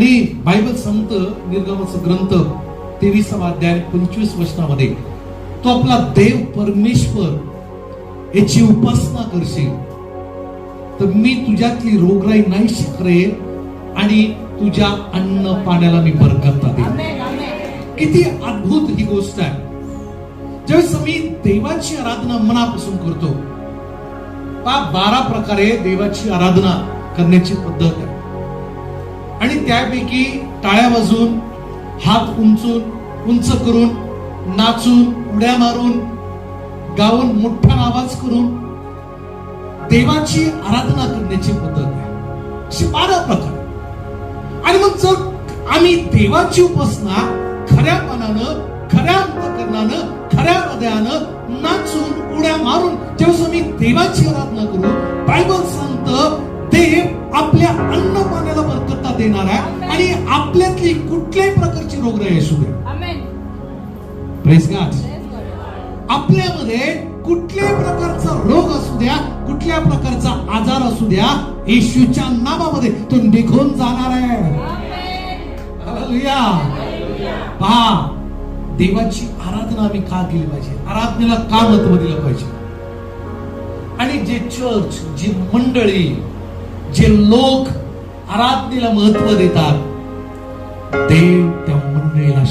आणि बायबल संत निर्गमाचा ग्रंथ तेविसावा अध्याय पंचवीस वचनामध्ये तो आपला देव परमेश्वर याची उपासना करशील. तर मी तुझ्यातली रोगराई नाहीशी करेल आणि तुझ्या अन्न पाण्याला मी बरकत देईन. किती अद्भुत ही गोष्ट आहे. ज्यावेळेस आम्ही देवाची आराधना मनापासून करतो बारा प्रकारे देवाची आराधना करण्याची पद्धत आहे. आणि त्यापैकी टाळ्या वाजून हात उंचून उंच करून नाचून उड्या मारून गाऊन मोठा आवाज करून देवाची आराधना करण्याची पद्धत आहे. अशी बारा प्रकार आणि मग जर आम्ही देवाची उपासना खऱ्या मनानं खऱ्या अंतकरणानं खऱ्या हृदयानं नाचून उड्या मारून जेव्हा आम्ही देवाची आराधना करू बायबल देणार आहे. आणि आपल्यातली कुठल्याही प्रकारची रोगराई असू दे. प्रेस आपल्यामध्ये कुठल्याही प्रकारचा रोग असू द्या कुठल्या प्रकारचा आजार असू द्या येशूच्या नावामध्ये तो निघून जाणार आहे. पहा देवाची आराधना आम्ही का केली पाहिजे? आराधनेला का महत्त्व दिलं पाहिजे? आणि जे चर्च जी मंडळी जे लोक आराधनेला महत्त्व देतात. देव त्या मंडळीला